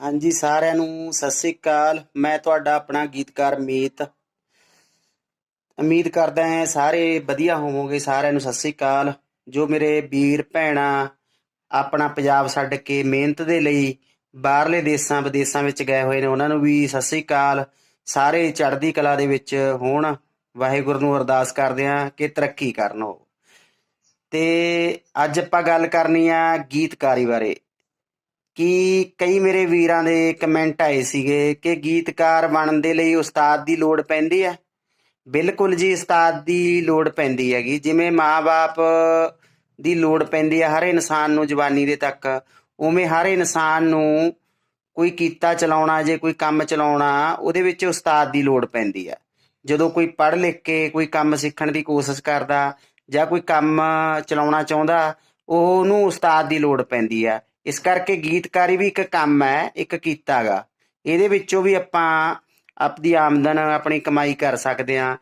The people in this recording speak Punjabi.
ਹਾਂਜੀ, ਸਾਰਿਆਂ ਨੂੰ ਸਤਿ ਸ੍ਰੀ ਅਕਾਲ। ਮੈਂ ਤੁਹਾਡਾ ਆਪਣਾ ਗੀਤਕਾਰ ਮੀਤ। ਉਮੀਦ ਕਰਦਾ ਹਾਂ ਸਾਰੇ ਵਧੀਆ ਹੋਵੋਗੇ, ਸਾਰਿਆਂ ਨੂੰ ਸਤਿ ਸ੍ਰੀ ਅਕਾਲ। ਜੋ ਮੇਰੇ ਵੀਰ ਭੈਣਾਂ ਆਪਣਾ ਪੰਜਾਬ ਛੱਡ ਕੇ ਮਿਹਨਤ ਦੇ ਲਈ ਬਾਹਰਲੇ ਦੇਸ਼ਾਂ, ਵਿਦੇਸ਼ਾਂ ਵਿੱਚ ਗਏ ਹੋਏ ਨੇ, ਉਹਨਾਂ ਨੂੰ ਵੀ ਸਤਿ ਸ੍ਰੀ ਅਕਾਲ। ਸਾਰੇ ਚੜ੍ਹਦੀ ਕਲਾ ਦੇ ਵਿੱਚ ਹੋਣ। ਵਾਹਿਗੁਰੂ ਨੂੰ ਅਰਦਾਸ ਕਰਦੇ ਹਾਂ ਕਿ ਤਰੱਕੀ ਕਰਨ ਉਹ। ਤੇ ਅੱਜ ਆਪਾਂ ਗੱਲ ਕਰਨੀ ਆ ਗੀਤਕਾਰੀ ਬਾਰੇ। ਕਿ ਕਈ ਮੇਰੇ ਵੀਰਾਂ ਦੇ ਕਮੈਂਟ ਆਏ ਸੀਗੇ ਕਿ ਗੀਤਕਾਰ ਬਣਨ ਦੇ ਲਈ ਉਸਤਾਦ ਦੀ ਲੋੜ ਪੈਂਦੀ ਹੈ। ਬਿਲਕੁਲ ਜੀ, ਉਸਤਾਦ ਦੀ ਲੋੜ ਪੈਂਦੀ ਹੈਗੀ। ਜਿਵੇਂ ਮਾਪੇ ਦੀ ਲੋੜ ਪੈਂਦੀ ਹੈ ਹਰ ਇਨਸਾਨ ਨੂੰ ਜਵਾਨੀ ਦੇ ਤੱਕ। ਉਵੇਂ ਹਰ ਇਨਸਾਨ ਨੂੰ ਕੋਈ ਕੀਤਾ ਚਲਾਉਣਾ, ਜੇ ਕੋਈ ਕੰਮ ਚਲਾਉਣਾ, ਉਹਦੇ ਵਿੱਚ ਉਸਤਾਦ ਦੀ ਲੋੜ ਪੈਂਦੀ ਹੈ। ਜਦੋਂ ਕੋਈ ਪੜ੍ਹ ਲਿਖ ਕੇ ਕੋਈ ਕੰਮ ਸਿੱਖਣ ਦੀ ਕੋਸ਼ਿਸ਼ ਕਰਦਾ ਜਾਂ ਕੋਈ ਕੰਮ ਚਲਾਉਣਾ ਚਾਹੁੰਦਾ, ਉਹਨੂੰ ਉਸਤਾਦ ਦੀ ਲੋੜ ਪੈਂਦੀ ਹੈ। ਇਸ ਕਰਕੇ ਗੀਤਕਾਰੀ ਵੀ ਇੱਕ ਕੰਮ ਹੈ, ਇੱਕ ਕੀਤਾ ਗਾ। ਇਹਦੇ ਵਿੱਚੋਂ ਵੀ ਆਪਾਂ ਆਪਦੀ ਆਮਦਨ ਆਪਣੀ ਕਮਾਈ ਕਰ ਸਕਦੇ ਹਾਂ।